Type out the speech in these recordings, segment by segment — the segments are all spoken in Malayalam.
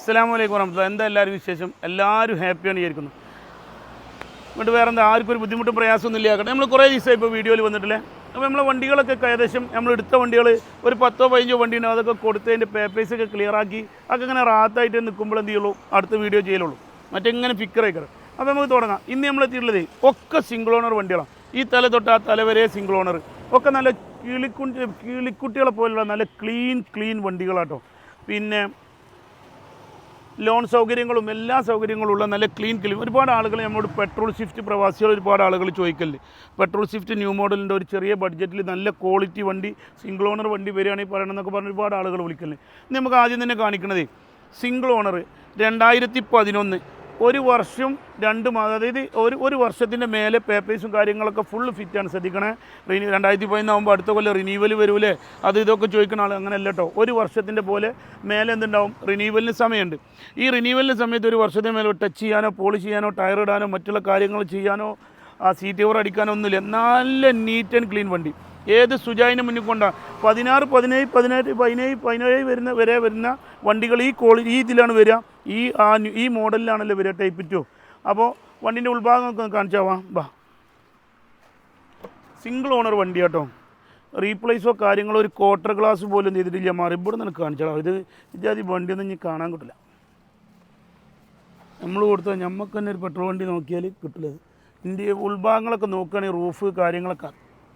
അസ്സാം വലൈക്കും വറഹമത്തുള്ള എന്താ എല്ലാവരും വിശേഷം? എല്ലാവരും ഹാപ്പിയാണ് വിചാരിക്കുന്നു. എന്നിട്ട് വേറെ എന്താ ആർക്കും ഒരു ബുദ്ധിമുട്ടും പ്രയാസമൊന്നും ഇല്ല കേട്ടോ നമ്മൾ കുറേ ദിവസമായി ഇപ്പോൾ വീഡിയോയിൽ വന്നിട്ടില്ലേ? അപ്പോൾ നമ്മളെ വണ്ടികളൊക്കെ ഏകദേശം നമ്മൾ എടുത്ത വണ്ടികൾ ഒരു പത്തോ പതിനഞ്ചോ വണ്ടി ഉണ്ടാവും. അതൊക്കെ കൊടുത്തതിന്റെ പേപ്പേഴ്സൊക്കെ ക്ലിയർ ആക്കി അതൊക്കെ ഇങ്ങനെ റാത്തായിട്ട് നിൽക്കുമ്പോൾ എന്ത് ചെയ്യുള്ളൂ? അടുത്ത വീഡിയോ ചെയ്യലുള്ളൂ. മറ്റെങ്ങനെ ഫിക്കറേക്കർ അപ്പോൾ നമുക്ക് തുടങ്ങാം. ഇന്ന് നമ്മൾ എത്തിയിട്ടുള്ളത് ഒക്കെ സിംഗിൾ ഓണർ വണ്ടികളാണ് ഈ തല തൊട്ട് ആ തല വരെ സിംഗിൾ ഓണർ ഒക്കെ നല്ല കിളിക്കുട്ടി കിളിക്കുട്ടികളെ പോലുള്ള നല്ല ക്ലീൻ ക്ലീൻ വണ്ടികളാട്ടോ. പിന്നെ ലോൺ സൗകര്യങ്ങളും എല്ലാ സൗകര്യങ്ങളും ഉള്ള നല്ല ക്ലീൻ ക്ലീൻ ഒരുപാട് ആളുകൾ നമ്മളോട് പെട്രോൾ ഷിഫ്റ്റ് പ്രവാസികൾ ഒരുപാട് ആളുകൾ ചോദിക്കല്ലേ പെട്രോൾ ഷിഫ്റ്റ് ന്യൂ മോഡലിന്റെ ഒരു ചെറിയ ബഡ്ജറ്റിൽ നല്ല ക്വാളിറ്റി വണ്ടി സിംഗിൾ ഓണർ വണ്ടി വരികയാണെങ്കിൽ പറയണമെന്നൊക്കെ പറഞ്ഞ് ഒരുപാട് ആളുകൾ വിളിക്കല്ലേ ഇന്ന് നമുക്ക് ആദ്യം തന്നെ കാണിക്കണത് സിംഗിൾ ഓണർ രണ്ടായിരത്തി പതിനൊന്ന് ഒരു വർഷം രണ്ട് മാസം അതായത് ഒരു ഒരു വർഷത്തിന്റെ മേലെ പേപ്പേഴ്സും കാര്യങ്ങളൊക്കെ ഫുള്ള് ഫിറ്റാണ് ശ്രദ്ധിക്കണേ. റിനി രണ്ടായിരത്തി പതിനൊന്നാകുമ്പോൾ അടുത്ത കൊല്ലം റിനീവൽ വരൂലേ അത് ഇതൊക്കെ ചോദിക്കുന്ന ആൾ അങ്ങനെ അല്ല കേട്ടോ ഒരു വർഷത്തിന്റെ പോലെ മേലെ എന്തുണ്ടാവും? റിനീവലിന് സമയമുണ്ട്. ഈ റിനീവലിന് സമയത്ത് ഒരു വർഷത്തിന് മേലെ ടച്ച് ചെയ്യാനോ പോളിഷ് ചെയ്യാനോ ടയർ ഇടാനോ മറ്റുള്ള കാര്യങ്ങൾ ചെയ്യാനോ ആ സീറ്റ് കവർ അടിക്കാനൊന്നുമില്ല. നല്ല നീറ്റ് ആൻഡ് ക്ലീൻ വണ്ടി. ഏത് സുജായിന് മുന്നിൽ കൊണ്ടാണ് പതിനാറ് പതിനേഴ് പതിനെട്ട് പതിനേഴ് പതിനേഴ് വരുന്ന വരെ വരുന്ന വണ്ടികൾ ഈ ക്വാളി ഈ ഇതിലാണ് വരിക. ഈ ആ ഈ മോഡലിലാണല്ലോ വരിക ടൈപ്പ് ടു അപ്പോൾ വണ്ടിന്റെ നമുക്ക് കാണിച്ചാവാ ബാ സിംഗിൾ ഓണർ വണ്ടി കേട്ടോ റീപ്ലേസോ കാര്യങ്ങളോ ഒരു ക്വാർട്ടർ ഗ്ലാസ് പോലും ചെയ്തിട്ടില്ല. മാറി ഇവിടെ നിന്ന് കാണിച്ചാലോ ഇത് ഇജാതി വണ്ടിയൊന്നും ഇനി കാണാൻ കിട്ടില്ല നമ്മൾ കൊടുത്താൽ നമുക്ക് തന്നെ ഒരു പെട്രോൾ വണ്ടി നോക്കിയാൽ കിട്ടില്ല ഇന്ത്യ ഉൾഭാഗങ്ങളൊക്കെ നോക്കുകയാണെങ്കിൽ റൂഫ് കാര്യങ്ങളൊക്കെ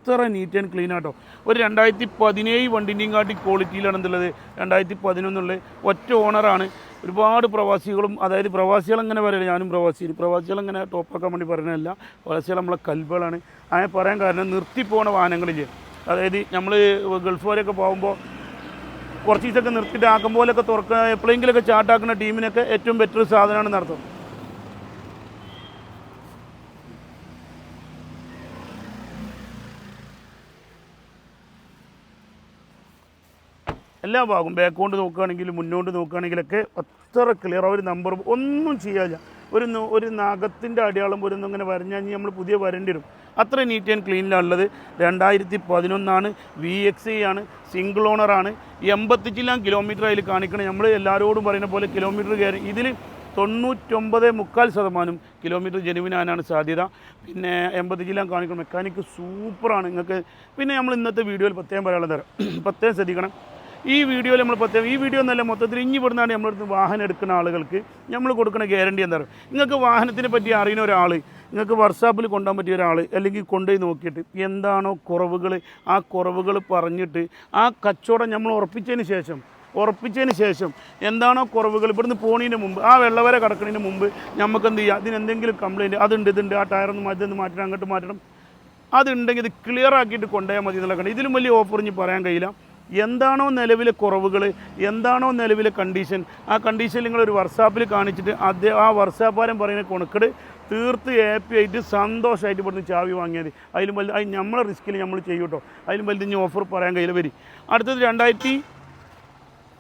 അത്ര നീറ്റ് ആൻഡ് ക്ലീൻ ആട്ടോ. ഒരു രണ്ടായിരത്തി പതിനേഴ് വണ്ടിന്റെയും കാട്ടി ക്വാളിറ്റിയിലാണ് എന്തുള്ളത് രണ്ടായിരത്തി പതിനൊന്നുള്ളത് ഒറ്റ ഓണറാണ് ഒരുപാട് പ്രവാസികളും അതായത് പ്രവാസികൾ അങ്ങനെ പറയില്ല ഞാനും പ്രവാസി. പ്രവാസികൾ അങ്ങനെ ടോപ്പാക്കാൻ വേണ്ടി പറയുന്നതല്ല. പ്രവാസികൾ നമ്മളെ കൽബുകളാണ്. അങ്ങനെ പറയാൻ കാരണം നിർത്തിപ്പോണ വാഹനങ്ങളിൽ അതായത് നമ്മൾ ഗൾഫ് വരെയൊക്കെ പോകുമ്പോൾ കുറച്ച് ദിവസമൊക്കെ നിർത്തിയിട്ട് ആക്കം തുറക്കുക എപ്പോഴെങ്കിലൊക്കെ ചാട്ടാക്കുന്ന ടീമിനൊക്കെ ഏറ്റവും ബെറ്റർ സാധനമാണ് നടത്തും എല്ലാ ഭാഗവും ബാക്കോണ്ട് നോക്കുകയാണെങ്കിലും മുന്നോട്ട് നോക്കുകയാണെങ്കിലൊക്കെ അത്ര ക്ലിയർ ഒരു നമ്പർ ഒന്നും ചെയ്യാല്ല ഒരു ഒരു നഖത്തിന്റെ അടയാളം പോലും ഇങ്ങനെ വരഞ്ഞാൽ നമ്മൾ പുതിയ വരേണ്ടി വരും. അത്ര നീറ്റ് ആൻഡ് ക്ലീനിലാണുള്ളത് രണ്ടായിരത്തി പതിനൊന്നാണ് വി എക്സ് ആണ്. സിംഗിൾ ഓണറാണ് എൺപത്തിച്ചില്ലാം കിലോമീറ്റർ അതിൽ കാണിക്കണം. നമ്മൾ എല്ലാവരോടും പറയുന്ന പോലെ കിലോമീറ്റർ കയറി ഇതിൽ തൊണ്ണൂറ്റൊമ്പത് മുക്കാൽ ശതമാനം കിലോമീറ്റർ ജനുവിനാനാണ് സാധ്യത. പിന്നെ എൺപത്തി ജില്ല കാണിക്കണം മെക്കാനിക്ക് സൂപ്പറാണ് നിങ്ങൾക്ക് പിന്നെ നമ്മൾ ഇന്നത്തെ വീഡിയോയിൽ പ്രത്യേകം പറയാനുള്ളത് തരാം. പ്രത്യേകം ശ്രദ്ധിക്കണം. ഈ വീഡിയോയിൽ നമ്മൾ പ്രത്യേകം ഈ വീഡിയോ എന്നല്ല മൊത്തത്തിൽ ഇഞ്ഞി പെടുന്നാണ് നമ്മളടുത്ത് വാഹനം എടുക്കുന്ന ആളുകൾക്ക് നമ്മൾ കൊടുക്കുന്ന ഗ്യാരണ്ടി എന്താ പറയുക നിങ്ങൾക്ക് വാഹനത്തിനെ പറ്റി അറിയുന്ന ഒരാൾ നിങ്ങൾക്ക് വർക്ക്ഷോപ്പിൽ കൊണ്ടുപോകാൻ പറ്റിയ ഒരാൾ അല്ലെങ്കിൽ കൊണ്ടുപോയി നോക്കിയിട്ട് എന്താണോ കുറവുകൾ ആ കുറവുകൾ പറഞ്ഞിട്ട് ആ കച്ചവടം നമ്മൾ ഉറപ്പിച്ചതിന് ശേഷം ഉറപ്പിച്ചതിന് ശേഷം എന്താണോ കുറവുകൾ ഇവിടുന്ന് പോണതിന് മുമ്പ് ആ വെള്ളവരെ കടക്കുന്നതിന് മുമ്പ് നമുക്ക് എന്ത് ചെയ്യുക അതിന് എന്തെങ്കിലും കംപ്ലയിന്റ് അതുണ്ട് ഇതുണ്ട് ആ ടയറൊന്ന് മാറ്റി ഒന്ന് മാറ്റണം അങ്ങോട്ട് മാറ്റണം. അതുണ്ടെങ്കിൽ ഇത് ക്ലിയർ ആക്കിയിട്ട് കൊണ്ടുപോയാൽ മതി എന്നുള്ള ഇതിലും വലിയ ഓഫർ ഇനി പറയാൻ കഴിയില്ല. എന്താണോ നിലവിലെ കുറവുകൾ എന്താണോ നിലവിലെ കണ്ടീഷൻ ആ കണ്ടീഷൻ നിങ്ങൾ ഒരു വർഷാപ്പിൽ കാണിച്ചിട്ട് അദ്ദേഹം ആ വർഷാപ്പാരം പറയുന്ന കൊണക്കട് തീർത്ത് ഹാപ്പി ആയിട്ട് സന്തോഷമായിട്ട് ഇവിടുന്ന് ചാവി വാങ്ങിയാൽ അതിലും വലുത് അത് നമ്മളെ റിസ്കിൽ നമ്മൾ ചെയ്യും കേട്ടോ അതിലും വലുത് ഇനി ഓഫർ പറയാൻ കയ്യിൽ വരി. അടുത്തത് രണ്ടായിരത്തി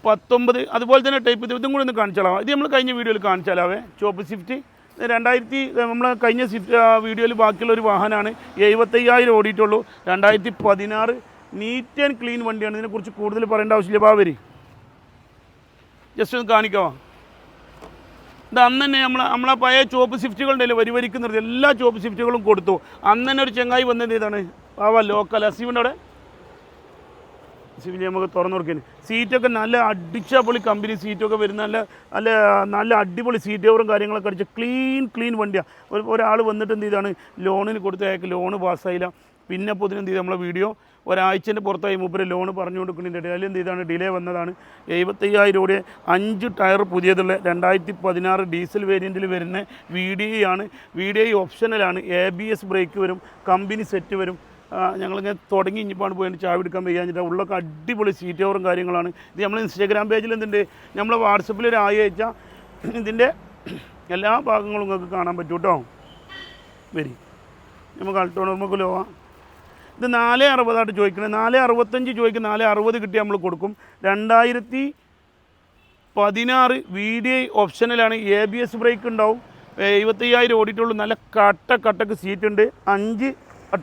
പത്തൊമ്പത് അതുപോലെ തന്നെ ടൈപ്പ് ഇതും കൂടി ഒന്ന് കാണിച്ചാലാവാം ഇത് നമ്മൾ കഴിഞ്ഞ വീഡിയോയിൽ കാണിച്ചാലാവേ? ചോപ്പ് സ്വിഫ്റ്റ് രണ്ടായിരത്തി നമ്മൾ കഴിഞ്ഞ സ്വിഫ്റ്റ് വീഡിയോയിൽ ബാക്കിയുള്ള ഒരു വാഹനമാണ് എഴുപത്തയ്യായിരം ഓടിയിട്ടുള്ളൂ. രണ്ടായിരത്തി പതിനാറ് നീറ്റ് ആൻഡ് ക്ലീൻ വണ്ടിയാണ്. ഇതിനെക്കുറിച്ച് കൂടുതൽ പറയേണ്ട ആവശ്യമില്ല. ബാബരി ജസ്റ്റ് ഒന്ന് കാണിക്കാമോ ഇത് അന്ന് തന്നെ നമ്മൾ നമ്മളെ പഴയ ചോപ്പ് സ്വിഫ്റ്റുകളുണ്ടല്ലോ വരി വരിക്ക് നിർത്തി എല്ലാ ചോപ്പ് സ്വിഫ്റ്റുകളും കൊടുത്തു. അന്ന് തന്നെ ഒരു ചെങ്ങായി വന്നത് ഇതാണ് പാവ ലോക്കൽ അസീമിന്റെ അവിടെ? സിവിലി നമുക്ക് തുറന്നു കൊടുക്കാൻ സീറ്റൊക്കെ നല്ല അടിച്ചപൊളി കമ്പനി സീറ്റൊക്കെ വരുന്ന നല്ല നല്ല നല്ല അടിപൊളി സീറ്റ് കവറും കാര്യങ്ങളൊക്കെ അടിച്ച് ക്ലീൻ ക്ലീൻ വണ്ടിയാണ് ഒരു ഒരാൾ വന്നിട്ട് എന്ത് ചെയ്താണ്? ലോണിന് കൊടുത്ത അയാൾക്ക് ലോണ് പാസ്സായില്ല പിന്നെ ഇതിന് എന്ത് ചെയ്ത്? നമ്മളെ വീഡിയോ ഒരാഴ്ചന്റെ പുറത്തായി മൂപ്പര് ലോൺ പറഞ്ഞു കൊടുക്കുന്നതിന്റെ അതിൽ എന്ത് ചെയ്താണ്? ഡിലേ വന്നതാണ്. എഴുപത്തയ്യായിരം രൂപയുടെ അഞ്ച് ടയർ പുതിയതുള്ള രണ്ടായിരത്തി പതിനാറ് ഡീസൽ വേരിയന്റിൽ വരുന്ന വി ഡി ഐ ആണ്. വി ഡി ഐ ഓപ്ഷനലാണ് എ ബി എസ് ബ്രേക്ക് വരും. കമ്പനി സെറ്റ് വരും. ഞങ്ങളിങ്ങനെ തുടങ്ങി ഇനിയിപ്പാണ് പോയിട്ട് ചായ എടുക്കാൻ വയ്യാഞ്ഞിട്ട് ഉള്ളൊക്കെ അടിപൊളി സീറ്റ് ഓവറും കാര്യങ്ങളാണ്. ഇത് നമ്മൾ ഇൻസ്റ്റാഗ്രാം പേജിൽ എന്തുണ്ട്? നമ്മൾ വാട്സപ്പിൽ ഒരു ആയി ഇതിന്റെ എല്ലാ ഭാഗങ്ങളും നിങ്ങൾക്ക് കാണാൻ പറ്റും കേട്ടോ വരി. നമുക്ക് അൾട്ടോണർമക്ക് ലോവാം. ഇത് നാല് അറുപതായിട്ട് ചോദിക്കണേ നാല് അറുപത്തഞ്ച് ചോദിക്കും നാല് അറുപത് കിട്ടി നമ്മൾ കൊടുക്കും. രണ്ടായിരത്തി പതിനാറ് വി ഡി ഐ ഓപ്ഷനിലാണ് എ ബി എസ് ബ്രേക്ക് ഉണ്ടാവും. എഴുപത്തയ്യായിരം ഓടിയിട്ടുള്ളൂ. നല്ല കട്ട കട്ടക്ക് സീറ്റ് ഉണ്ട്. അഞ്ച്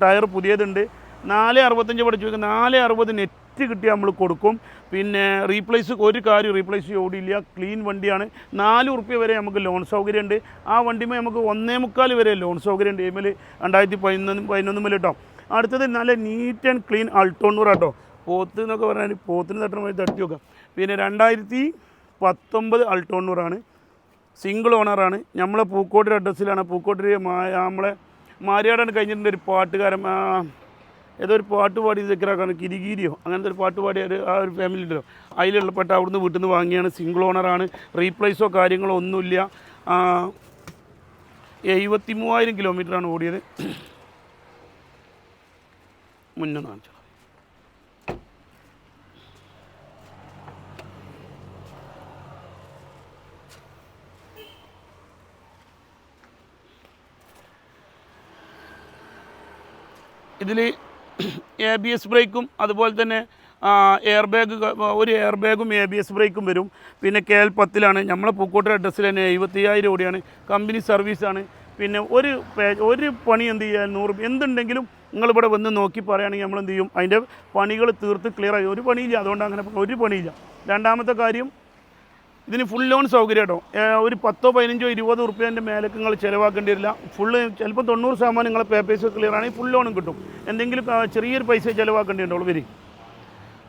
ടയർ പുതിയതുണ്ട്. നാല് അറുപത്തഞ്ച് പഠിച്ചു വെക്കുക നാല് അറുപത് നെറ്റ് കിട്ടി നമ്മൾ കൊടുക്കും. പിന്നെ റീപ്ലേസ് ഒരു കാര്യം റീപ്ലേസ് ഓടിയില്ല. ക്ലീൻ വണ്ടിയാണ്. നാല് ഉറുപ്പ്യ വരെ നമുക്ക് ലോൺ സൗകര്യമുണ്ട്. ആ വണ്ടിമേ നമുക്ക് ഒന്നേ മുക്കാൽ വരെ ലോൺ സൗകര്യമുണ്ട്. എമ്മിൽ രണ്ടായിരത്തി പതിനൊന്ന് പതിനൊന്ന് കേട്ടോ അടുത്തത് നല്ല നീറ്റ് ആൻഡ് ക്ലീൻ അൾട്ടോണ്ണൂർ കേട്ടോ പോത്ത് എന്നൊക്കെ പറഞ്ഞാൽ പോത്തിന് തട്ടണ വഴി തട്ടി നോക്കാം. പിന്നെ രണ്ടായിരത്തി പത്തൊമ്പത് അൾട്ടോണ്ണൂറാണ്. സിംഗിൾ ഓണറാണ് നമ്മളെ പൂക്കോട്ടിന്റെ അഡ്രസ്സിലാണ് പൂക്കോട്ടിൽ നമ്മളെ മാരിയാടാണ് കഴിഞ്ഞിട്ടുണ്ട് ഒരു പാട്ടുകാരൻ. ഏതോ ഒരു പാട്ട് പാടി ചെക്കറാക്കാണ് കിരികിരിയോ. അങ്ങനത്തെ ഒരു പാട്ട് പാടിയ ഒരു ആ ഒരു ഫാമിലി ഉണ്ടല്ലോ. അതിലുള്ളപ്പെട്ട അവിടുന്ന് വീട്ടിൽ നിന്ന് വാങ്ങിയാണ് സിംഗിൾ ഓണറാണ് റീപ്ലേസോ കാര്യങ്ങളോ ഒന്നുമില്ല. എഴുപത്തി മൂവായിരം കിലോമീറ്ററാണ് ഓടിയത്. മുന്നേ കാണിച്ചത് ഇതിൽ എ ബി എസ് ബ്രേക്കും അതുപോലെ തന്നെ എയർ ബാഗ് ഒരു എയർ ബാഗും എ ബി എസ് ബ്രേക്കും വരും. പിന്നെ കെ എൽ പത്തിലാണ്. നമ്മളെ പൂക്കോട്ടെ അഡ്രസ്സിൽ തന്നെ എഴുപത്തി അയ്യായിരം കോടിയാണ്. കമ്പനി സർവീസാണ് പിന്നെ ഒരു ഒരു പണി എന്ത് ചെയ്യാൻ നൂറ് എന്തുണ്ടെങ്കിലും നിങ്ങളിവിടെ വന്ന് നോക്കി പറയുകയാണെങ്കിൽ നമ്മൾ എന്ത് ചെയ്യും? അതിന്റെ പണികൾ തീർത്ത് ക്ലിയർ ആയി. ഒരു പണിയില്ല. അതുകൊണ്ട് അങ്ങനെ ഒരു പണിയില്ല. രണ്ടാമത്തെ കാര്യം ഇതിന് ഫുൾ ലോൺ സൗകര്യം കേട്ടോ. ഒരു പത്തോ പതിനഞ്ചോ ഇരുപതോ റുപ്യേന്റെ മേലേക്ക് നിങ്ങൾ ചിലവാക്കേണ്ടി വരില്ല. ഫുള്ള് ചിലപ്പോൾ തൊണ്ണൂറ് ശതമാനം നിങ്ങളെ പേപ്പേഴ്സ് ക്ലിയർ ആണെങ്കിൽ ഫുൾ ലോണും കിട്ടും. എന്തെങ്കിലും ചെറിയൊരു പൈസ ചിലവാക്കേണ്ടി ഉണ്ടാവുള്ളൂ വരി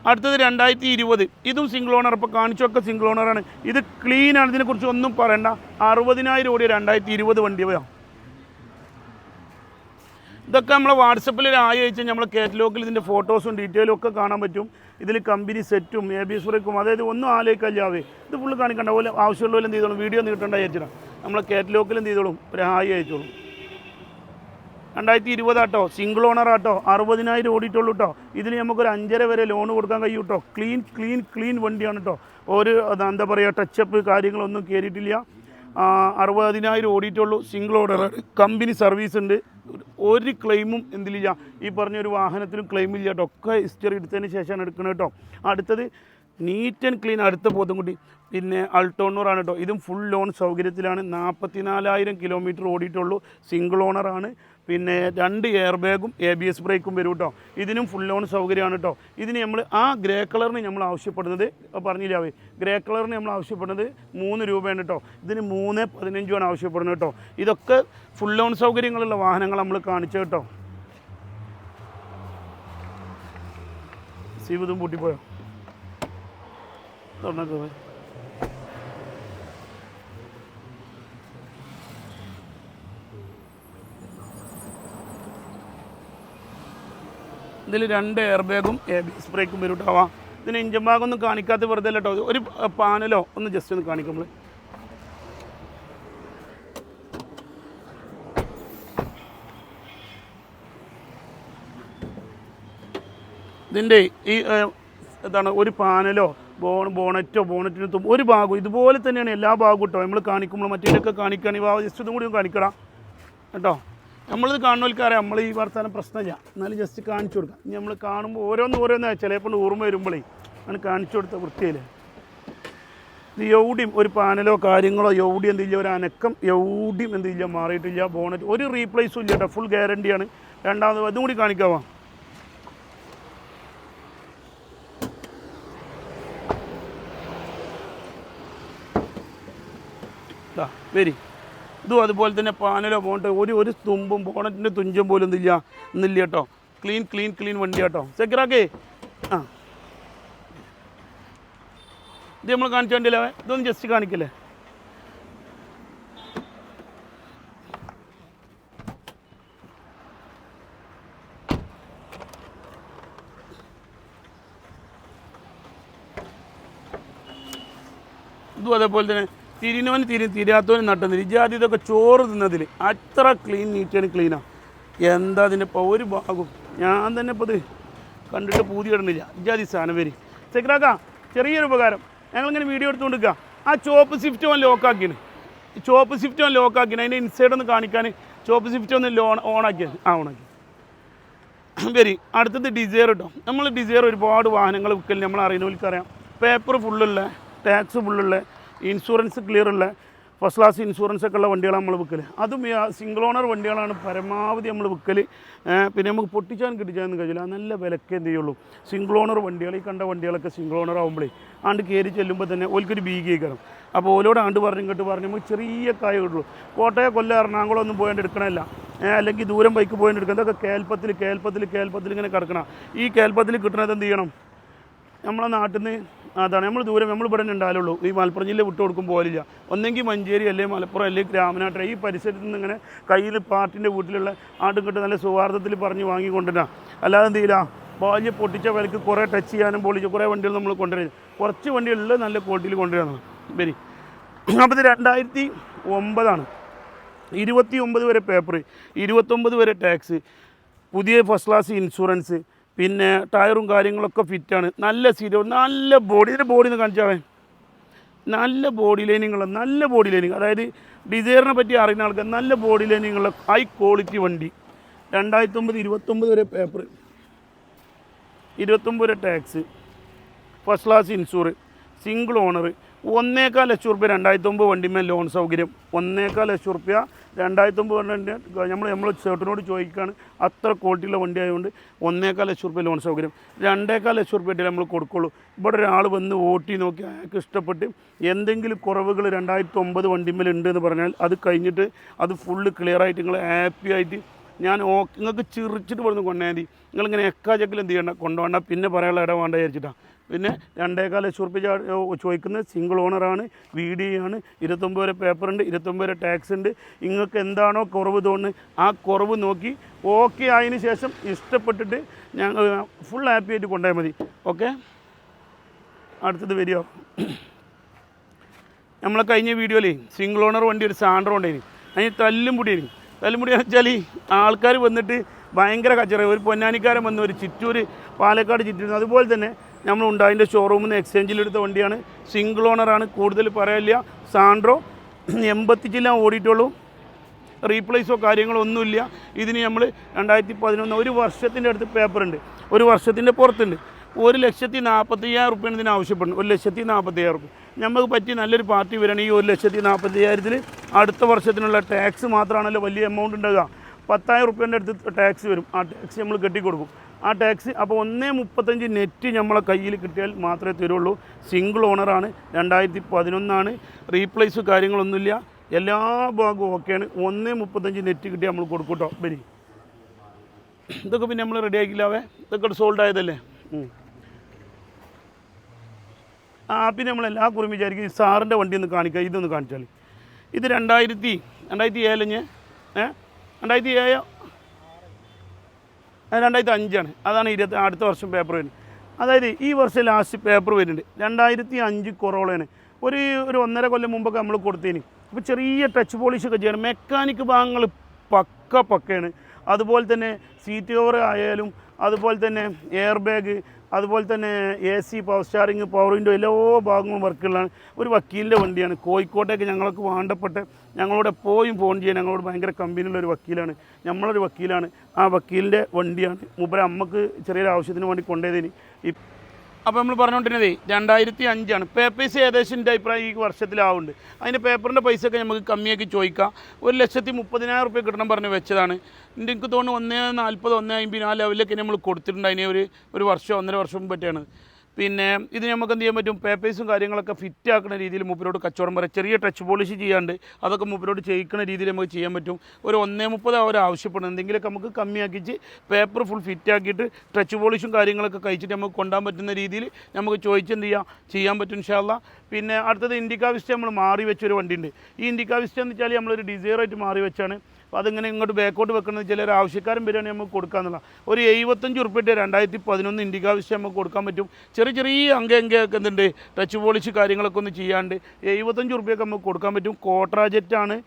അടുത്തത് രണ്ടായിരത്തി ഇരുപത്. ഇതും സിംഗിൾ ഓണർ ഇപ്പോൾ കാണിച്ചൊക്കെ സിംഗിൾ ഓണറാണ് ഇത് ക്ലീൻ ആണ്. ഇതിനെക്കുറിച്ച് ഒന്നും പറയണ്ട. അറുപതിനായിരം ഓടിയ രണ്ടായിരത്തി ഇരുപത് വണ്ടിയാണ് ഇതൊക്കെ നമ്മളെ വാട്സപ്പിൽ ആയി അയച്ചാൽ നമ്മളെ കാറ്റലോഗിൽ ഇതിന്റെ ഫോട്ടോസും ഡീറ്റെയിലും ഒക്കെ കാണാൻ പറ്റും. ഇതിൽ കമ്പനി സെറ്റും എ ബി എസ് അതായത് ഒന്നും ആലോചിക്കാതെ ഇത് ഫുള്ള് കാണിക്കണ്ട. പോലെ ആവശ്യമുള്ള പോലെ എന്ത് ചെയ്തോളും? വീഡിയോ നീട്ടണ്ട അയച്ചിടാം നമ്മളെ കാറ്റലോഗിൽ എന്ത് ചെയ്തോളും? ഒരു ഹായ് അയച്ചോളും. രണ്ടായിരത്തി ഇരുപതാട്ടോ സിംഗിൾ ഓണർ ആട്ടോ? അറുപതിനായിരം ഓടിയിട്ടുള്ളൂ കേട്ടോ ഇതിന് നമുക്കൊരു അഞ്ചര വരെ ലോൺ കൊടുക്കാൻ കഴിയും കേട്ടോ ക്ലീൻ ക്ലീൻ ക്ലീൻ വണ്ടിയാണ് കേട്ടോ ഒരു എന്താ പറയുക ടച്ചപ്പ് കാര്യങ്ങളൊന്നും കയറിയിട്ടില്ല അറുപതിനായിരം ഓടിയിട്ടുള്ളൂ. സിംഗിൾ ഓർഡർ കമ്പനി സർവീസ് ഉണ്ട്. ഒരു ക്ലെയിമും എന്തില്ല ഈ പറഞ്ഞൊരു വാഹനത്തിലും ക്ലെയിം ഇല്ല കേട്ടോ. ഒക്കെ ഹിസ്റ്ററി എടുത്തതിന് ശേഷമാണ് എടുക്കുന്നത് കേട്ടോ. അടുത്തത് നീറ്റ് ആൻഡ് ക്ലീൻ അടുത്ത പോത്തുംകുട്ടി പിന്നെ അൾട്ടോണൂറാണ് കേട്ടോ ഇതും ഫുൾ ലോൺ സൗകര്യത്തിലാണ്. നാൽപ്പത്തിനാലായിരം കിലോമീറ്റർ ഓടിയിട്ടുള്ളൂ. സിംഗിൾ ഓണറാണ് പിന്നെ രണ്ട് എയർ ബാഗും എ ബി എസ് ബ്രേക്കും വരും കേട്ടോ ഇതിനും ഫുൾ ലോൺ സൗകര്യമാണ് കേട്ടോ ഇതിന് നമ്മൾ ആ ഗ്രേ കളറിന് നമ്മൾ ആവശ്യപ്പെടുന്നത്. പറഞ്ഞില്ലാവേ ഗ്രേ കളറിന് നമ്മൾ ആവശ്യപ്പെടുന്നത് മൂന്ന് രൂപയാണ് കേട്ടോ ഇതിന് മൂന്ന് പതിനഞ്ചുമാണ് ആവശ്യപ്പെടുന്നത് കേട്ടോ ഇതൊക്കെ ഫുൾ ലോൺ സൗകര്യങ്ങളുള്ള വാഹനങ്ങൾ നമ്മൾ കാണിച്ചു കേട്ടോ സീവിതും പൂട്ടിപ്പോയോ? തുറന്നൊക്കെ പോയി. ഇതിൽ രണ്ട് എയർ ബാഗും എ ബി എസ് വരും കേട്ടോ ഇതിന് ഇഞ്ചൻ ഭാഗമൊന്നും കാണിക്കാത്ത വെറുതെ കേട്ടോ ഒരു പാനലോ ഒന്ന് ജസ്റ്റ് ഒന്ന് കാണിക്കും നമ്മൾ ഇതിന്റെ ഈ എന്താണ് ഒരു പാനലോ ബോൺ ബോണറ്റോ ബോണറ്റിന് ഒരു ഭാഗവും. ഇതുപോലെ തന്നെയാണ് എല്ലാ ഭാഗവും കേട്ടോ നമ്മൾ കാണിക്കുമ്പോൾ മറ്റേതൊക്കെ കാണിക്കുകയാണെങ്കിൽ ആ ജസ്റ്റ് ഇതും കൂടി ഒന്ന് കാണിക്കണം കേട്ടോ? നമ്മളിത് കാണുന്നവർക്കറിയാം നമ്മൾ ഈ വർത്താനം പ്രശ്നമില്ല. എന്നാലും ജസ്റ്റ് കാണിച്ചു കൊടുക്കാം. ഇനി നമ്മൾ കാണുമ്പോൾ ഓരോന്ന് ഓരോന്ന് ചിലപ്പോൾ ഓർമ്മ വരുമ്പോഴേ ആണ് കാണിച്ചു കൊടുത്ത വൃത്തിയിൽ ഇത് എവിടെയും ഒരു പാനലോ കാര്യങ്ങളോ എവിടെയും എന്തില്ല ഒരു അനക്കം എവിടെയും എന്തില്ല മാറിയിട്ടില്ല. ബോണറ്റ് ഒരു റീപ്ലേസും ഇല്ല കേട്ടോ ഫുൾ ഗ്യാരണ്ടിയാണ് രണ്ടാമത് അതും കൂടി കാണിക്കാമോ ദാ വരി. ഇതും അതുപോലെ തന്നെ പാനലോ പോകട്ടെ ഒരു ഒരു തുമ്പും ബോണറ്റിന്റെ തുഞ്ചും പോലും ഒന്നില്ല ഇന്നില്ല കേട്ടോ. ക്ലീൻ ക്ലീൻ ക്ലീൻ വണ്ടി കേട്ടോ. സെക്യൂറാക്കേ ആ. ഇത് നമ്മൾ കാണിച്ചു വേണ്ടിയില്ല ഇതൊന്ന് ജസ്റ്റ് കാണിക്കല്ലേ? ഇതും അതേപോലെ തന്നെ തിരിനവന് തിരി തിരാത്തവന് നട്ടുന്ന ഇജാതി ഇതൊക്കെ ചോറ് തിന്നതിൽ അത്ര ക്ലീൻ നീറ്റാണ് ക്ലീനാണ് എന്താ അതിന്റെ ഇപ്പോൾ ഒരു ഭാഗം ഞാൻ തന്നെ ഇപ്പോൾ ഇത് കണ്ടിട്ട് പൂതി കിടന്നില്ല. ഇജാതി സാധനം വരി. സെക്രാക്ക ചെറിയൊരു ഉപകാരം. ഞങ്ങളിങ്ങനെ വീഡിയോ എടുത്തു കൊടുക്കുക ആ ചോപ്പ് സ്വിഫ്റ്റ് ഒന്ന് ലോക്കാക്കിയാണ് ഈ ചോപ്പ് സ്വിഫ്റ്റ് ഒന്ന് ലോക്കാക്കിന് അതിന്റെ ഇൻസൈഡ് ഒന്ന് കാണിക്കാൻ ചോപ്പ് സ്വിഫ്റ്റ് ഒന്ന് ലോൺ ഓണാക്കിയത് ആ ഓണാക്കി വരി. അടുത്തത് ഡിസയർ കേട്ടോ നമ്മൾ ഡിസയർ ഒരുപാട് വാഹനങ്ങൾ വിൽക്കൽ നമ്മൾ അറിയുന്നവർക്കറിയാം പേപ്പർ ഫുള്ളുള്ള ടാക്സ് ഫുള്ളുള്ള ഇൻഷുറൻസ് ക്ലിയർ ഉള്ള ഫസ്റ്റ് ക്ലാസ് ഇൻഷുറൻസ് ഒക്കെ ഉള്ള വണ്ടികളാണ് നമ്മൾ വിൽക്കൽ അതും സിംഗിൾ ഓണർ വണ്ടികളാണ് പരമാവധി നമ്മൾ വിൽക്കൽ പിന്നെ നമുക്ക് പൊട്ടിച്ചാൻ കിട്ടിച്ചാന്ന് കഴിയില്ല. നല്ല വിലക്ക് എന്ത് ചെയ്യുള്ളൂ. സിംഗിൾ ഓണർ വണ്ടികൾ ഈ കണ്ട വണ്ടികളൊക്കെ സിംഗിൾ ഓണർ ആകുമ്പോഴേ ആണ്ട് കയറി ചെല്ലുമ്പോൾ തന്നെ ഓൽക്കൊരു ബീഗിയേക്കണം അപ്പോൾ ഓലോട് ആണ്ട് പറഞ്ഞു ഇങ്ങോട്ട് പറഞ്ഞു നമുക്ക് ചെറിയ കായ കിട്ടുള്ളൂ കോട്ടയ കൊല്ലം എറണാകുളം ഒന്നും പോയാണ്ട് എടുക്കണമല്ല അല്ലെങ്കിൽ ദൂരം ബൈക്ക് പോയാണ്ട് എടുക്കണം. ഇതൊക്കെ കേൽപ്പത്തിൽ കേൽപ്പത്തിൽ കേൽപ്പത്തിൽ ഇങ്ങനെ കിടക്കണം. ഈ കേൽപ്പത്തിൽ കിട്ടണത് എന്ത് ചെയ്യണം? നമ്മളെ നാട്ടിൽ നിന്ന് അതാണ്. നമ്മൾ ദൂരം നമ്മൾ ഇവിടെ ഉണ്ടാവുള്ളൂ. ഈ മലപ്പുറം ജില്ല വിട്ടു കൊടുക്കും പോലില്ല. ഒന്നെങ്കിൽ മഞ്ചേരി അല്ലെങ്കിൽ മലപ്പുറം അല്ലെങ്കിൽ രാമനാട്ട ഈ പരിസരത്ത് നിന്ന് ഇങ്ങനെ കയ്യിൽ പാർട്ടിന്റെ വീട്ടിലുള്ള ആട്ടും കിട്ടും നല്ല സുഹാർദ്ദത്തിൽ പറഞ്ഞ് വാങ്ങിക്കൊണ്ടിരാ അല്ലാതെ എന്ത് ചെയ്യില്ല? പൊട്ടിച്ച വിലക്ക് കുറേ ടച്ച് ചെയ്യാനും പൊളിച്ച് കുറേ വണ്ടികൾ നമ്മൾ കൊണ്ടുവരും കുറച്ച് വണ്ടികളിൽ നല്ല ക്വാളിറ്റിയിൽ കൊണ്ടുവരുന്നത് വരി അപ്പോൾ ഇത് രണ്ടായിരത്തി ഒമ്പതാണ്. ഇരുപത്തി ഒമ്പത് വരെ പേപ്പർ ഇരുപത്തൊമ്പത് വരെ ടാക്സ് പുതിയ ഫസ്റ്റ് ക്ലാസ് ഇൻഷുറൻസ് പിന്നെ ടയറും കാര്യങ്ങളൊക്കെ ഫിറ്റാണ്. നല്ല സീറ്റ് നല്ല ബോഡി ഇതിന്റെ ബോഡി ഒന്ന് കാണിച്ചാവേ നല്ല ബോഡി ലൈനിങ്ങുള്ള നല്ല ബോഡി ലൈനിങ് അതായത് ഡിസൈറിനെ പറ്റി അറിയുന്ന ആൾക്കാർ നല്ല ബോഡി ലൈനിങ്ങുള്ള ഹൈ ക്വാളിറ്റി വണ്ടി. രണ്ടായിരത്തി ഒമ്പത് ഇരുപത്തൊമ്പത് വരെ പേപ്പർ ഇരുപത്തൊമ്പത് വരെ tax first class insure single owner ഒന്നേക്കാൽ lakh റുപ്യ രണ്ടായിരത്തി ഒമ്പത് വണ്ടിമേൽ ലോൺ സൗകര്യം. ഒന്നേക്കാൽ ലക്ഷം റുപ്യ രണ്ടായിരത്തി ഒമ്പത് വണ്ടി നമ്മൾ നമ്മൾ ചേട്ടനോട് ചോദിക്കുകയാണ് അത്ര ക്വാളിറ്റിയുള്ള വണ്ടി ആയതുകൊണ്ട് ഒന്നേക്കാൽ ലക്ഷം റുപ്യ ലോൺ സൗകര്യം. രണ്ടേക്കാൽ ലക്ഷം റുപ്യ നമ്മൾ കൊടുക്കുള്ളൂ. ഇവിടെ ഒരാൾ വന്ന് ഓട്ടി നോക്കി അയാൾക്ക് ഇഷ്ടപ്പെട്ട് എന്തെങ്കിലും കുറവുകൾ രണ്ടായിരത്തി ഒമ്പത് വണ്ടിമേൽ ഉണ്ട് എന്ന് പറഞ്ഞാൽ അത് കഴിഞ്ഞിട്ട് അത് ഫുള്ള് ക്ലിയർ ആയിട്ട് നിങ്ങൾ ഹാപ്പി ആയിട്ട് ഞാൻ നിങ്ങൾക്ക് ചിറിച്ചിട്ട് പറഞ്ഞു കൊണ്ടേ മതി. നിങ്ങളിങ്ങനെ എക്കാ ചെക്കിൽ എന്ത് ചെയ്യണ്ട? കൊണ്ടുപോകണ്ട. പിന്നെ പറയാനുള്ള ഇടം വേണ്ട വിചാരിച്ചിട്ടാണ് പിന്നെ രണ്ടേകാൽ ലക്ഷം റുപ്യ ചോദിക്കുന്നത് സിംഗിൾ ഓണറാണ് വി ഡി ആണ് ഇരുപത്തൊമ്പത് വരെ പേപ്പറുണ്ട് ഇരുപത്തൊമ്പത് വരെ ടാക്സ് ഉണ്ട്. നിങ്ങൾക്ക് എന്താണോ കുറവ് തോന്നുന്നത് ആ കുറവ് നോക്കി ഓക്കെ ആയതിനു ശേഷം ഇഷ്ടപ്പെട്ടിട്ട് ഞങ്ങൾ ഫുൾ ഹാപ്പി ആയിട്ട് കൊണ്ടുപോയാൽ മതി. ഓക്കെ അടുത്തത് വരിക. നമ്മൾ കഴിഞ്ഞ വീഡിയോയിൽ സിംഗിൾ ഓണർ വണ്ടി ഒരു സാൻഡർ ഉണ്ടായിന് അതിന് തല്ലും പൊടിയേനി തല്ലും പൊടിയെന്ന് വെച്ചാൽ ആൾക്കാർ വന്നിട്ട് ഭയങ്കര കച്ചറ. ഒരു പൊന്നാനിക്കാരൻ വന്ന് ഒരു ചിറ്റൂർ പാലക്കാട് ചിറ്റൂർ അതുപോലെ തന്നെ നമ്മൾ ഉണ്ടായതിന്റെ ഷോറൂമിൽ നിന്ന് എക്സ്ചേഞ്ചിലെടുത്ത വണ്ടിയാണ് സിംഗിൾ ഓണറാണ് കൂടുതൽ പറയാനില്ല. സാൻഡ്രോ എൺപത്തി ചില്ല ഓടിയിട്ടുള്ളൂ. റീപ്ലേസോ കാര്യങ്ങളോ ഒന്നുമില്ല. ഇതിന് നമ്മൾ രണ്ടായിരത്തി പതിനൊന്ന് ഒരു വർഷത്തിന്റെ അടുത്ത് പേപ്പറുണ്ട്. ഒരു വർഷത്തിന്റെ പുറത്തുണ്ട്. ഒരു ലക്ഷത്തി നാൽപ്പത്തി അയ്യായിരം റുപ്യാണ് ഇതിന് ആവശ്യപ്പെടുന്നത്. ഒരു ലക്ഷത്തി നാൽപ്പത്തി അയ്യായിരം റുപ്യ. നമുക്ക് പറ്റി നല്ലൊരു പാർട്ടി വരികയാണെങ്കിൽ ഒരു ലക്ഷത്തി നാൽപ്പത്തി അയ്യായിരത്തിൽ അടുത്ത വർഷത്തിനുള്ള ടാക്സ് മാത്രമാണല്ലോ വലിയ എമൗണ്ട് ഉണ്ടാകുക പത്തായിരം റുപ്യേന്റെ അടുത്ത് ടാക്സ് വരും. ആ ടാക്സ് നമ്മൾ കെട്ടിക്കൊടുക്കും. ആ ടാക്സ് അപ്പോൾ ഒന്നേ മുപ്പത്തഞ്ച് നെറ്റ് നമ്മളെ കയ്യിൽ കിട്ടിയാൽ മാത്രമേ തരുള്ളൂ. സിംഗിൾ ഓണറാണ് രണ്ടായിരത്തി പതിനൊന്നാണ്. റീപ്ലേസ് കാര്യങ്ങളൊന്നുമില്ല. എല്ലാ ഭാഗവും ഓക്കെയാണ് ഒന്നേ മുപ്പത്തഞ്ച് നെറ്റ് കിട്ടി നമ്മൾ കൊടുക്കും കേട്ടോ ബരി ഇതൊക്കെ പിന്നെ നമ്മൾ റെഡി ആക്കില്ലാവേ ഇതൊക്കെ സോൾഡ് ആയതല്ലേ? ആ പിന്നെ നമ്മൾ എല്ലാ കുറും വിചാരിക്കും സാറിന്റെ വണ്ടി ഒന്ന് കാണിക്കുക ഇതൊന്ന് കാണിച്ചാൽ ഇത് രണ്ടായിരത്തി രണ്ടായിരത്തി ഏഴഞ്ഞ് ഏ? രണ്ടായിരത്തി ഏഴ് രണ്ടായിരത്തി അഞ്ചാണ് അതാണ് ഇരുപത്തി അടുത്ത വർഷം പേപ്പർ വരുന്നത്. അതായത് ഈ വർഷം ലാസ്റ്റ് പേപ്പർ വരുന്നുണ്ട്. രണ്ടായിരത്തി അഞ്ച് കൊറോളയാണ്. ഒരു ഒരു ഒന്നര കൊല്ലം മുമ്പൊക്കെ നമ്മൾ കൊടുത്തേന്. അപ്പോൾ ചെറിയ ടച്ച് പോളിഷ് ഒക്കെ ചെയ്യണം. മെക്കാനിക് ഭാഗങ്ങൾ പക്ക പക്കയാണ്. അതുപോലെ തന്നെ സീറ്റ് കവർ ആയാലും അതുപോലെ തന്നെ എയർ ബാഗ് അതുപോലെ തന്നെ A C power steering power window എല്ലാ ഭാഗങ്ങളും വർക്കുള്ളതാണ് ഒരു വക്കീലിന്റെ വണ്ടിയാണ്. കോഴിക്കോട്ടേക്ക് ഞങ്ങൾക്ക് വേണ്ടപ്പെട്ട് ഞങ്ങളോട് എപ്പോഴും ഫോൺ ചെയ്യാൻ ഞങ്ങളോട് ഭയങ്കര കമ്പനിയുള്ള ഒരു വക്കീലാണ്. നമ്മളൊരു വക്കീലാണ്. ആ വക്കീലിന്റെ വണ്ടിയാണ്. മുമ്പ് അമ്മയ്ക്ക് ചെറിയൊരു ആവശ്യത്തിന് വേണ്ടി കൊണ്ടുപോയതിന്. അപ്പോൾ നമ്മൾ പറഞ്ഞുകൊണ്ടിരുന്നതേ രണ്ടായിരത്തി അഞ്ചാണ് പേപ്പേഴ്സ് ഏകദേശം എന്റെ അഭിപ്രായം ഈ വർഷത്തിലാവുന്നുണ്ട്. അതിന്റെ പേപ്പറിന്റെ പൈസ ഒക്കെ നമുക്ക് കമ്മിയാക്കി ചോദിക്കാം. ഒരു ലക്ഷത്തി മുപ്പതിനായിരം റുപ്യ കിട്ടണം പറഞ്ഞ് വെച്ചതാണ്. എനിക്ക് തോന്നുന്നു ഒന്നേ നാൽപ്പത് ഒന്നേ അമ്പതിനാല് ലെവലിലൊക്കെ നമ്മൾ കൊടുത്തിട്ടുണ്ട്. അതിനെ ഒരു ഒരു വർഷം ഒന്നര വർഷം മുമ്പറ്റാണ് പിന്നെ ഇത് നമുക്ക് എന്ത് ചെയ്യാൻ പറ്റും? പേപ്പേഴ്സും കാര്യങ്ങളൊക്കെ ഫിറ്റ് ആക്കുന്ന രീതിയിൽ മൂപ്പരോട് കച്ചവടം പറയാം. ചെറിയ ടച്ച് പോളിഷ് ചെയ്യാണ്ട് അതൊക്കെ മൂപ്പരോട് ചെയ്യിക്കുന്ന രീതിയിൽ നമുക്ക് ചെയ്യാൻ പറ്റും. ഒരു ഒന്നേ മുപ്പത് അവർ ആവശ്യപ്പെടുന്നത് എന്തെങ്കിലുമൊക്കെ നമുക്ക് കമ്മിയാക്കി പേപ്പർ ഫുൾ ഫിറ്റ് ആക്കിയിട്ട് ടച്ച് പോളിഷും കാര്യങ്ങളൊക്കെ കഴിച്ചിട്ട് നമുക്ക് കൊണ്ടാൻ പറ്റുന്ന രീതിയിൽ നമുക്ക് ചോദിച്ച് എന്ത് ചെയ്യാം? ചെയ്യാൻ പറ്റും ഇൻഷാല്ല പിന്നെ അടുത്തത് ഇൻഡിക്ക വിസ്റ്റ നമ്മൾ മാറി വെച്ചൊരു വണ്ടിയുണ്ട്. ഈ ഇൻഡിക്ക വിസ്റ്റ എന്ന് വെച്ചാൽ നമ്മളൊരു ഡിസൈറായിട്ട് മാറി വെച്ചാണ്. അപ്പോൾ അതിങ്ങനെ ഇങ്ങോട്ട് ബാക്കോട്ട് വെക്കുന്നത് ചില ആവശ്യക്കാരൻ ബിരിയാണി നമുക്ക് കൊടുക്കാന്നുള്ള ഒരു എഴുപത്തഞ്ച് ഉറുപ്പിട്ട് രണ്ടായിരത്തി പതിനൊന്ന് ഇൻഡിക ആവശ്യം നമുക്ക് കൊടുക്കാൻ പറ്റും. ചെറിയ ചെറിയ അങ്കെ അങ്കയൊക്കെ എന്തുണ്ട്? ടച്ച് പോളിഷ് കാര്യങ്ങളൊക്കെ ഒന്ന് ചെയ്യാണ്ട് എഴുപത്തഞ്ച് ഉറുപ്പ്യൊക്കെ നമുക്ക് കൊടുക്കാൻ പറ്റും. കോട്രാജറ്റാണ്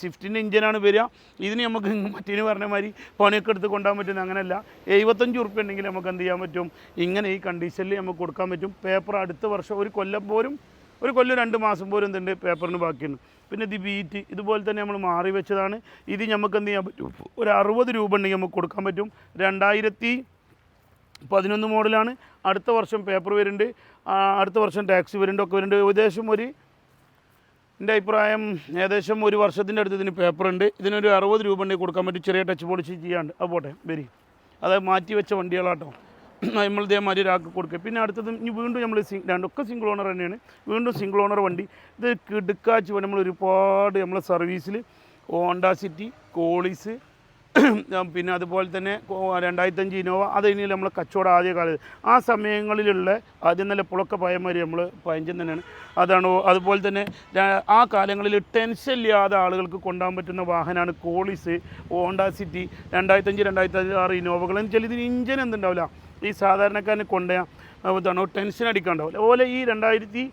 സ്വിഫ്റ്റിന്റെ ഇഞ്ചിനാണ് വരിക. ഇതിന് നമുക്ക് മറ്റേന് പറഞ്ഞ മാതിരി പണിയൊക്കെ എടുത്ത് കൊണ്ടുപോകാൻ പറ്റുന്ന അങ്ങനെയല്ല. എഴുപത്തഞ്ച് ഉറുപ്പ്യ ഉണ്ടെങ്കിൽ നമുക്ക് എന്ത് ചെയ്യാൻ പറ്റും? ഇങ്ങനെ ഈ കണ്ടീഷനിൽ നമുക്ക് കൊടുക്കാൻ പറ്റും. പേപ്പർ അടുത്ത വർഷം ഒരു കൊല്ലം പോലും ഒരു കൊല്ലം രണ്ട് മാസം പോലും എന്തുണ്ട് പേപ്പറിന് ബാക്കിയുണ്ട്. പിന്നെ ഇത് ബീറ്റ് ഇതുപോലെ തന്നെ നമ്മൾ മാറി വെച്ചതാണ്. ഇത് നമുക്ക് എന്ത് ചെയ്യാൻ പറ്റും? ഒരു അറുപത് രൂപ ഉണ്ടെങ്കിൽ നമുക്ക് കൊടുക്കാൻ പറ്റും. രണ്ടായിരത്തി പതിനൊന്ന് മോഡലാണ്. അടുത്ത വർഷം പേപ്പർ വരുന്നുണ്ട്. അടുത്ത വർഷം ടാക്സ് വരുന്നുണ്ട്. ഒക്കെ വരുന്നുണ്ട്. ഏകദേശം ഒരു എന്റെ അഭിപ്രായം ഏകദേശം ഒരു വർഷത്തിന്റെ അടുത്ത് ഇതിന് പേപ്പറുണ്ട് ഇതിനൊരു അറുപത് രൂപ ഉണ്ടെങ്കിൽ കൊടുക്കാൻ പറ്റും. ചെറിയ ടച്ച് പോളിസി ചെയ്യാണ്ട്. അത് പോട്ടെ വരി. അത് മാറ്റി വെച്ച വണ്ടികളാട്ടോ. നമ്മൾ ഇതേമാതിരി ഒരാൾക്ക് കൊടുക്കുക. പിന്നെ അടുത്തത് ഇനി വീണ്ടും നമ്മൾ സിംഗ് രണ്ടൊക്കെ സിംഗിൾ ഓണർ തന്നെയാണ്. വീണ്ടും സിംഗിൾ ഓണർ വണ്ടി. ഇത് കിടുക്കാച്ച് നമ്മൾ ഒരുപാട് നമ്മളെ സർവീസിൽ ഹോണ്ട സിറ്റി കോളീസ് പിന്നെ അതുപോലെ തന്നെ രണ്ടായിരത്തഞ്ച് ഇനോവ അത് ഇനി നമ്മൾ കച്ചവടം ആദ്യ കാലത്ത്. ആ സമയങ്ങളിലുള്ള ആദ്യം നല്ല പുളക്ക പയമാരി നമ്മൾ പയഞ്ചൻ തന്നെയാണ്. അതാണ് അതുപോലെ തന്നെ ആ കാലങ്ങളിൽ ടെൻഷൻ ഇല്ലാതെ ആളുകൾക്ക് കൊണ്ടുപോകാൻ പറ്റുന്ന വാഹനമാണ് കോളിസ് ഹോണ്ട സിറ്റി രണ്ടായിരത്തഞ്ച് രണ്ടായിരത്തി ആറ് ഇനോവകൾ എന്ന് വെച്ചാൽ ഇതിന് ഇഞ്ചൻ എന്തുണ്ടാവില്ല? ഈ സാധാരണക്കാരനെ കൊണ്ടുപോയാൽ ഇതാണ് ടെൻഷൻ അടിക്കാണ്ടാവില്ല അതുപോലെ ഈ രണ്ടായിരത്തി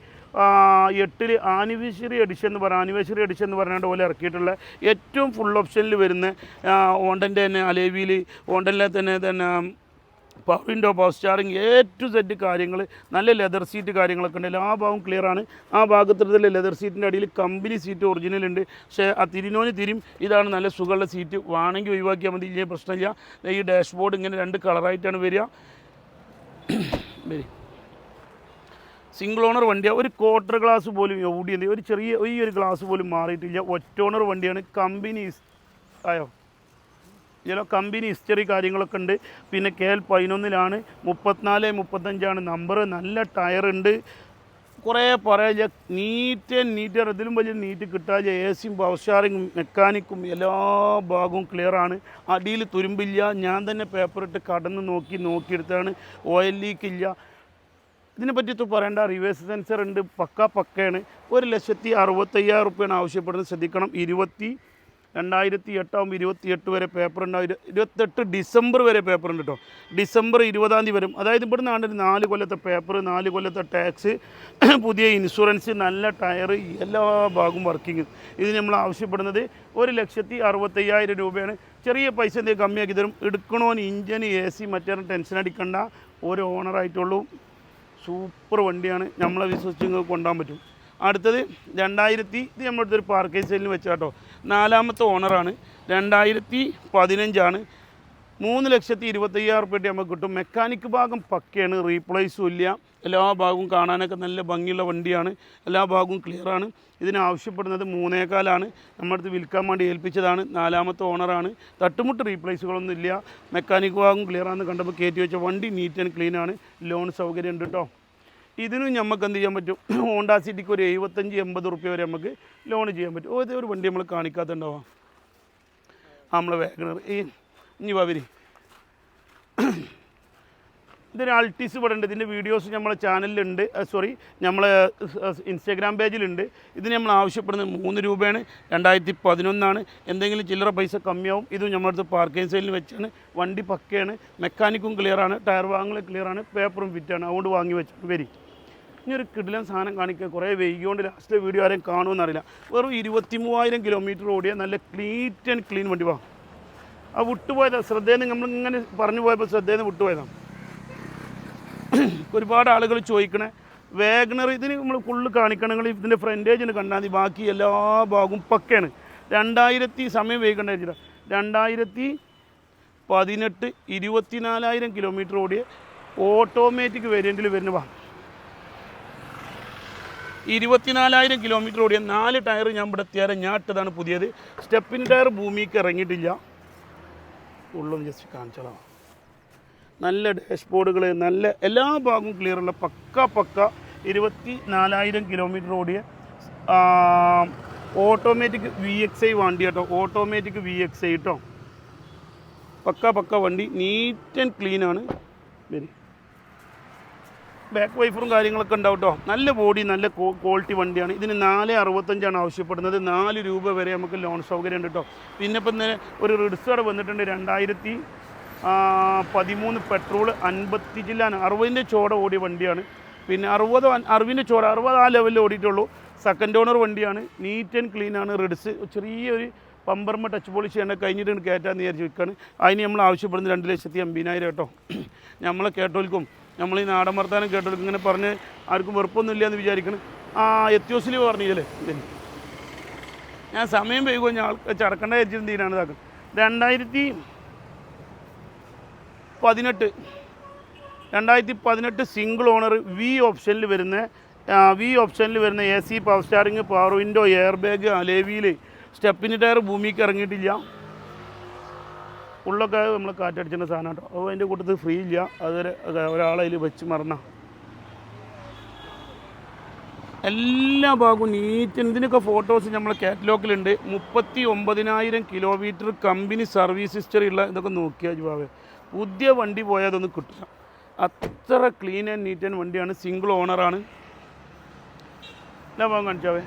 എട്ടിൽ ആനിവേഴ്സറി എഡിഷൻ എന്ന് പറഞ്ഞ ആനിവേഴ്സറി എഡിഷൻ എന്ന് പറഞ്ഞാണ്ട് പോലെ ഇറക്കിയിട്ടുള്ള ഏറ്റവും ഫുൾ ഓപ്ഷനിൽ വരുന്ന ഓണ്ടന്റെ തന്നെ അലേവിയിൽ ഓണ്ടനിലെ തന്നെ തന്നെ power window power steering A to set കാര്യങ്ങൾ നല്ല ലെതർ സീറ്റ് കാര്യങ്ങളൊക്കെ ഉണ്ട്. എല്ലാ ഭാഗവും ക്ലിയർ ആണ്. ആ ഭാഗത്തുള്ള ലെതർ സീറ്റിന്റെ അടിയിൽ കമ്പനി സീറ്റ് ഒറിജിനൽ ഉണ്ട്. പക്ഷേ ആ തിരിനോന് തിരിയും. ഇതാണ് നല്ല സുഖമുള്ള സീറ്റ് വേണമെങ്കിൽ ഒഴിവാക്കിയാൽ മതി. ഇല്ലേ പ്രശ്നമില്ല. ഈ ഡാഷ്ബോർഡ് ഇങ്ങനെ രണ്ട് കളറായിട്ടാണ് വരിക. വരി. സിംഗിൾ ഓണർ വണ്ടിയാണ് ഒരു ക്വാർട്ടർ ഗ്ലാസ് പോലും ഓടിയത്. ഒരു ചെറിയ ഈ ഒരു ഗ്ലാസ് പോലും മാറിയിട്ടില്ല. ഒറ്റ ഓണർ വണ്ടിയാണ്. കമ്പനി ആയോ? ചില കമ്പനി ഹിസ്റ്ററി കാര്യങ്ങളൊക്കെ ഉണ്ട്. പിന്നെ കെ എൽ പതിനൊന്നിലാണ്. മുപ്പത്തിനാല് മുപ്പത്തഞ്ചാണ് നമ്പർ നല്ല ടയറുണ്ട് കുറേ പറയാ നീറ്റ് നീറ്റ് ഇതിലും വലിയ നീറ്റ് കിട്ടാതെ എ സിയും പവർ സ്റ്റാറിങ്ങും മെക്കാനിക്കും എല്ലാ ഭാഗവും ക്ലിയറാണ് അടിയിൽ തുരുമ്പില്ല. ഞാൻ തന്നെ പേപ്പർ ഇട്ട് കടന്ന് നോക്കി നോക്കിയെടുത്താണ്. ഓയിൽ ലീക്ക് ഇല്ല. ഇതിനെ പറ്റി പറയേണ്ട. റിവേഴ്സ് സെൻസർ ഉണ്ട്. പക്ക പക്കയാണ്. ഒരു ലക്ഷത്തി അറുപത്തയ്യായിരം റുപ്യാണ് ആവശ്യപ്പെടുന്നത്. ശ്രദ്ധിക്കണം. ഇരുപത്തി രണ്ടായിരത്തി എട്ടാകുമ്പോൾ ഇരുപത്തി എട്ട് വരെ ഇരു- ഇരുപത്തെട്ട് ഡിസംബർ വരെ പേപ്പർ ഉണ്ട് കേട്ടോ ഡിസംബർ ഇരുപതാം തീയതി വരും. അതായത് ഇവിടെ നിന്നാണ് ഒരു നാല് കൊല്ലത്തെ പേപ്പർ നാല് കൊല്ലത്തെ ടാക്സ് പുതിയ ഇൻഷുറൻസ് നല്ല ടയർ എല്ലാ ഭാഗവും വർക്കിംഗ് ഇത് നമ്മൾ ആവശ്യപ്പെടുന്നത് ഒരു ലക്ഷത്തി അറുപത്തയ്യായിരം രൂപയാണ്. ചെറിയ പൈസ എന്തെങ്കിലും കമ്മിയാക്കി തരും. എടുക്കണോന് ഇഞ്ചിന് എ സി മറ്റേ ടെൻഷൻ അടിക്കണ്ട. ഒരു ഓണറായിട്ടുള്ളൂ സൂപ്പർ വണ്ടിയാണ്. നമ്മളെ വിശ്വസിച്ച് നിങ്ങൾക്ക് കൊണ്ടുപോകാൻ പറ്റും. അടുത്തത് രണ്ടായിരത്തി ഇത് നമ്മുടെ അടുത്തൊരു പാർക്കേജ് സെല്ലിൽ വെച്ചാട്ടോ നാലാമത്തെ ഓണറാണ്. രണ്ടായിരത്തി പതിനഞ്ചാണ്. മൂന്ന് ലക്ഷത്തി ഇരുപത്തയ്യായിരം റുപ്യ നമുക്ക് കിട്ടും. മെക്കാനിക് ഭാഗം പക്കയാണ്. റീപ്ലേസും ഇല്ല. എല്ലാ ഭാഗവും കാണാനൊക്കെ നല്ല ഭംഗിയുള്ള വണ്ടിയാണ്. എല്ലാ ഭാഗവും ക്ലിയറാണ് ഇതിനാവശ്യപ്പെടുന്നത് മൂന്നേക്കാലാണ് നമ്മുടെ അടുത്ത് വിൽക്കാൻ വേണ്ടി ഏൽപ്പിച്ചതാണ്. നാലാമത്തെ ഓണറാണ്. തട്ടുമുട്ട് റീപ്ലേസുകളൊന്നും ഇല്ല. മെക്കാനിക് ഭാഗം ക്ലിയറാണെന്ന് കണ്ടപ്പോൾ കയറ്റി വെച്ച വണ്ടി നീറ്റ് ആൻഡ് ക്ലീനാണ് ലോൺ സൗകര്യം ഉണ്ട് കേട്ടോ ഇതിനും നമുക്ക് എന്ത് ചെയ്യാൻ പറ്റും? ഹോണ്ടാ സിറ്റിക്ക് ഒരു എഴുപത്തഞ്ച് എൺപത് റുപ്യ വരെ നമുക്ക് ലോൺ ചെയ്യാൻ പറ്റും. ഇതേ ഒരു വണ്ടി നമ്മൾ കാണിക്കാത്തുണ്ടാവാം. നമ്മളെ വാഗണർ ഈ ഇനി വാവരി ഇതൊരു അൾട്ടീസ് ഇവിടെ ഉണ്ട്. ഇതിന്റെ വീഡിയോസ് നമ്മളെ ചാനലിലുണ്ട്. സോറി നമ്മളെ ഇൻസ്റ്റാഗ്രാം പേജിലുണ്ട്. ഇതിന് നമ്മൾ ആവശ്യപ്പെടുന്നത് മൂന്ന് രൂപയാണ്. രണ്ടായിരത്തി പതിനൊന്നാണ് എന്തെങ്കിലും ചില്ലറ പൈസ കമ്മിയാവും. ഇതും നമ്മളടുത്ത് പാർക്കിംഗ് സൈഡിൽ വെച്ചാണ്. വണ്ടി പക്കയാണ്. മെക്കാനിക്കും ക്ലിയറാണ് ടയർ വാങ്ങൽ ക്ലിയറാണ് പേപ്പറും ഫിറ്റാണ് അതുകൊണ്ട് വാങ്ങി വെച്ചാണ് വരി. ഒരു കിടിലൻ സാധനം കാണിക്കുക കുറേ വൈകിയോണ്ട് ലാസ്റ്റ് വീഡിയോ ആരെയും കാണുമെന്നറിയില്ല വെറും ഇരുപത്തി മൂവായിരം കിലോമീറ്റർ ഓടിയ നല്ല ക്ലീറ്റ് ആൻഡ് ക്ലീൻ വണ്ടി വാ. ആ വിട്ടുപോയതാണ് ശ്രദ്ധയിൽ നമ്മൾ നമ്മളിങ്ങനെ പറഞ്ഞു പോയപ്പോൾ ശ്രദ്ധയിൽ നിന്ന് വിട്ടുപോയതാണ് ഒരുപാട് ആളുകൾ ചോദിക്കണേ വേഗണർ ഇതിന് നമ്മൾ ഫുള്ള് കാണിക്കണമെങ്കിൽ ഇതിന്റെ ഫ്രണ്ടേജിന് കണ്ടാൽ മതി ബാക്കി എല്ലാ ഭാഗവും പക്കയാണ്. രണ്ടായിരത്തി സമയം വൈകണ്ട വെച്ചിട്ട് രണ്ടായിരത്തി പതിനെട്ട് ഇരുപത്തിനാലായിരം കിലോമീറ്റർ ഓടിയ ഓട്ടോമാറ്റിക് വേരിയന്റിൽ വരുന്ന വാ. ഇരുപത്തിനാലായിരം കിലോമീറ്റർ ഓടിയ നാല് ടയർ ഞാൻ ഇവിടെ എത്തിയാൽ ഞാൻ ഇട്ടതാണ് പുതിയത് സ്റ്റെപ്പിൻ ടയർ ഭൂമിക്ക് ഇറങ്ങിയിട്ടില്ല. ഉള്ളൊന്ന് ജസ്റ്റ് കാണിച്ചോളാം. നല്ല ഡാഷ്ബോർഡുകൾ നല്ല എല്ലാ ഭാഗവും ക്ലിയർ ഉള്ള പക്ക പക്ക ഇരുപത്തി നാലായിരം കിലോമീറ്റർ ഓടിയ ഓട്ടോമാറ്റിക് വി എക്സ് ഐ വണ്ടി കേട്ടോ. ഓട്ടോമാറ്റിക് വി എക്സ് ഐ കേട്ടോ പക്ക പക്ക വണ്ടി. നീറ്റ് ആൻഡ് ക്ലീനാണ് വരി. ബാക്ക് വൈഫറും കാര്യങ്ങളൊക്കെ ഉണ്ടാവും കേട്ടോ നല്ല ബോഡി നല്ല ക്വാളിറ്റി വണ്ടിയാണ്. ഇതിന് നാല് അറുപത്തഞ്ചാണ് ആവശ്യപ്പെടുന്നത്. നാല് രൂപ വരെ നമുക്ക് ലോൺ സൗകര്യം ഉണ്ട് കേട്ടോ പിന്നെ ഇപ്പം ഒരു റിഡ്സോടെ വന്നിട്ടുണ്ട്. രണ്ടായിരത്തി പതിമൂന്ന് പെട്രോൾ അൻപത്തി ജില്ലാണ്. അറുപതിന്റെ ചോട ഓടിയ വണ്ടിയാണ്. പിന്നെ അറുപത് അറുപതിന്റെ ചോട അറുപത് ആ ലെവലിൽ ഓടിയിട്ടുള്ളൂ. സെക്കൻഡ് ഓണർ വണ്ടിയാണ്. നീറ്റ് ആൻഡ് ക്ലീൻ ആണ്. റിഡ്സ് ചെറിയൊരു പമ്പർമ ടച്ച് പോളിഷ് ചെയ്യേണ്ട കഴിഞ്ഞിട്ട് കയറ്റാന്ന് വിചാരിച്ച് വിൽക്കുകയാണ് അതിന് നമ്മൾ ആവശ്യപ്പെടുന്നത് രണ്ട് ലക്ഷത്തി അമ്പതിനായിരം കേട്ടോ നമ്മളെ കേട്ടോൽക്കും നമ്മൾ ഈ നാടൻ വർത്താനം കേട്ടെടുക്കും ഇങ്ങനെ പറഞ്ഞ് ആർക്കും വെറുപ്പൊന്നുമില്ല എന്ന് വിചാരിക്കണം. ആ എത്തിയോസിലി പറഞ്ഞില്ലേ? ഞാൻ സമയം വൈകുമോ ഞാൻ ആൾ ചടക്കേണ്ട വിചാരിച്ചിട്ട് തീരാണ് ഇതാക്കുന്നത് രണ്ടായിരത്തി പതിനെട്ട് രണ്ടായിരത്തി പതിനെട്ട് സിംഗിൾ ഓണർ വി ഓപ്ഷനിൽ വരുന്ന വി ഓപ്ഷനിൽ വരുന്ന A C power steering power window air bag അലേവിയിൽ സ്റ്റെപ്പിന് ടയർ ഭൂമിക്ക് ഇറങ്ങിയിട്ടില്ല. ഉള്ളൊക്കെ നമ്മൾ കാറ്റടിച്ചിട്ട് സാധനം കേട്ടോ അപ്പോൾ അതിന്റെ കൂട്ടത്തിൽ ഫ്രീ ഇല്ല. അതൊരു ഒരാളതിൽ വെച്ച് മറന്ന. എല്ലാ ഭാഗവും നീറ്റ് ഇതിനൊക്കെ ഫോട്ടോസ് നമ്മൾ കാറ്റലോഗിലുണ്ട് മുപ്പത്തി ഒമ്പതിനായിരം കിലോമീറ്റർ കമ്പനി സർവീസ് ഹിസ്റ്ററി ഉള്ള ഇതൊക്കെ നോക്കിയാൽ ഭാവേ പുതിയ വണ്ടി പോയാൽ അതൊന്നും കിട്ടില്ല അത്ര ക്ലീൻ ആൻഡ് നീറ്റ് ആൻഡ് വണ്ടിയാണ്. സിംഗിൾ ഓണറാണ് എല്ലാ ഭാഗം കാണിച്ചാവേ?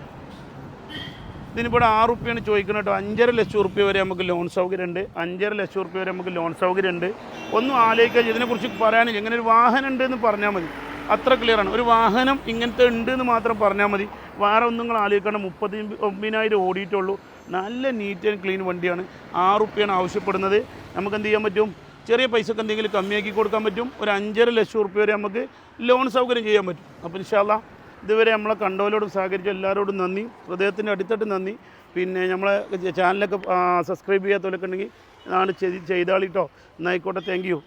ഇതിനിവിടെ ആറ് റുപ്യാണ് ചോദിക്കുന്നത് കേട്ടോ. അഞ്ചര ലക്ഷം റുപ്യ വരെ നമുക്ക് ലോൺ സൗകര്യം ഉണ്ട് അഞ്ചര ലക്ഷം റുപ്യ വരെ നമുക്ക് ലോൺ സൗകര്യം ഉണ്ട് ഒന്നും ആലോചിക്കുക ഇതിനെക്കുറിച്ച് പറയാനില്ല. ഇങ്ങനെ ഒരു വാഹനം ഉണ്ട് എന്ന് പറഞ്ഞാൽ മതി. അത്ര ക്ലിയറാണ് ഒരു വാഹനം ഇങ്ങനത്തെ ഉണ്ട് എന്ന് മാത്രം പറഞ്ഞാൽ മതി. വേറെ ഒന്നും നിങ്ങൾ ആലോചിക്കേണ്ട. മുപ്പത്തി ഒമ്പതിനായിരം ഓടിയിട്ടുള്ളൂ. നല്ല നീറ്റ് ആൻഡ് ക്ലീൻ വണ്ടിയാണ്. ആറ് റുപ്യാണ് ആവശ്യപ്പെടുന്നത്. നമുക്ക് എന്ത് ചെയ്യാൻ പറ്റും? ചെറിയ പൈസക്ക് എന്തെങ്കിലും കമ്മിയാക്കി കൊടുക്കാൻ പറ്റും. ഒരു അഞ്ചര ലക്ഷം റുപ്യ വരെ നമുക്ക് ലോൺ സൗകര്യം ചെയ്യാൻ പറ്റും. അപ്പോൾ ഇൻഷാല്ല ഇതുവരെ നമ്മളെ കണ്ടവരോടും സഹകരിച്ച എല്ലാവരോടും നന്ദി. ഹൃദയത്തിന്റെ അടിത്തട്ട് നന്ദി. പിന്നെ നമ്മളെ ചാനലൊക്കെ സബ്സ്ക്രൈബ് ചെയ്യാത്തവരൊക്കെ ഉണ്ടെങ്കിൽ നാളെ ചെയ്താളിട്ടോ എന്നായിക്കോട്ടെ താങ്ക് യു